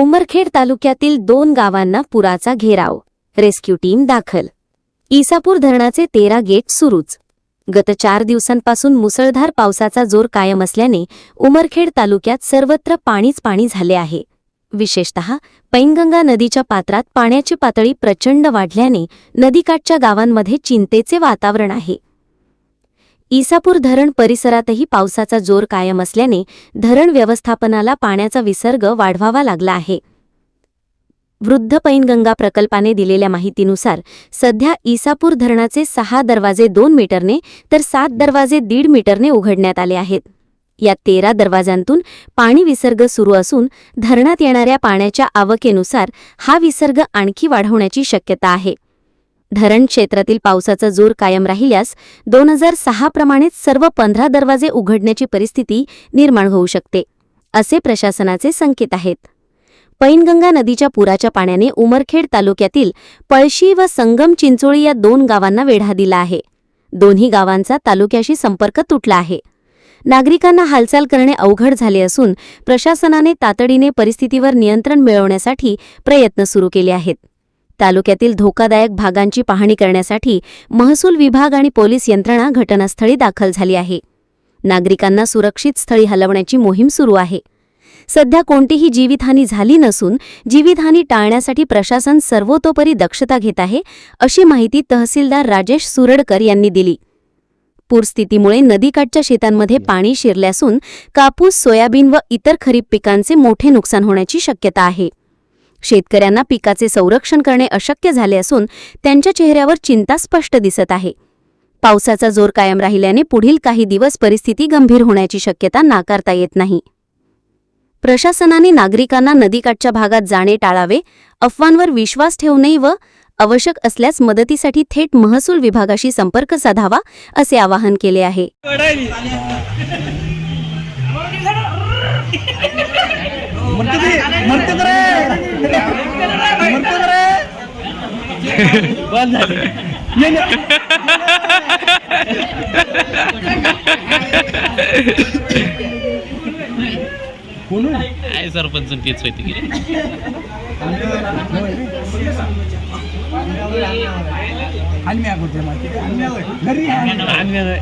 उमरखेड तालुक्यातील दोन गावांना पुराचा घेराव. रेस्क्यू टीम दाखल. ईसापूर धरणाचे तेरा गेट सुरूच. गत चार दिवसांपासून मुसळधार पावसाचा जोर कायम असल्याने उमरखेड तालुक्यात सर्वत्र पाणीच पाणी झाले आहे. विशेषतः पैनगंगा नदीच्या पात्रात पाण्याची पातळी प्रचंड वाढल्याने नदीकाठच्या गावांमध्ये चिंतेचे वातावरण आहे. इसापूर धरण परिसरातही पावसाचा जोर कायम असल्याने धरण व्यवस्थापनाला पाण्याचा विसर्ग वाढवावा लागला आहे. वृद्ध पैनगंगा प्रकल्पाने दिलेल्या माहितीनुसार सध्या इसापूर धरणाचे सहा दरवाजे दोन मीटरने तर सात दरवाजे दीड मीटरने उघडण्यात आले आहेत. या तेरा दरवाजांतून पाणी विसर्ग सुरू असून धरणात येणाऱ्या पाण्याच्या आवकेनुसार हा विसर्ग आणखी वाढवण्याची शक्यता आहे. धरण क्षेत्रातील पावसाचा जोर कायम राहिल्यास दोन हजार सहा प्रमाणेच सर्व पंधरा दरवाजे उघडण्याची परिस्थिती निर्माण होऊ शकते असे प्रशासनाचे संकेत आहेत. पैनगंगा नदीच्या पुराच्या पाण्याने उमरखेड तालुक्यातील पळशी व संगम चिंचोळी या दोन गावांना वेढा दिला आहे. दोन्ही गावांचा तालुक्याशी संपर्क तुटला आहे. नागरिकांना हालचाल करणे अवघड झाले असून प्रशासनाने तातडीने परिस्थितीवर नियंत्रण मिळवण्यासाठी प्रयत्न सुरू केले आहेत. तालुक्यातील धोकादायक भागांची पाहणी करण्यासाठी महसूल विभाग आणि पोलीस यंत्रणा घटनास्थळी दाखल झाली आहे. नागरिकांना सुरक्षित स्थळी हलवण्याची मोहीम सुरू आहे. सध्या कोणतीही जीवितहानी झाली नसून जीवितहानी टाळण्यासाठी प्रशासन सर्वतोपरी दक्षता घेत आहे अशी माहिती तहसीलदार राजेश सुरडकर यांनी दिली. पूरस्थितीमुळे नदीकाठच्या शेतांमध्ये पाणी शिरले असून कापूस सोयाबीन व इतर खरीप पिकांचे मोठे नुकसान होण्याची शक्यता आहे. शेतकऱ्यांना पिकाचे संरक्षण करणे अशक्य झाले असून त्यांच्या चेहऱ्यावर चिंता स्पष्ट दिसत आहे. पावसाचा जोर कायम राहिल्याने पुढील काही दिवस परिस्थिती गंभीर होण्याची शक्यता नाकारता येत नाही. प्रशासनाने नागरिकांना नदीकाठच्या भागात जाणे टाळावे अफवांवर विश्वास ठेवू नये व आवश्यक असल्यास मदतीसाठी थेट महसूल विभागाशी संपर्क साधावा असे आवाहन केले आहे. बंद झाले ये ना. कोण आहे? काय सरपंच तेच होते की माहिती घरी आहे.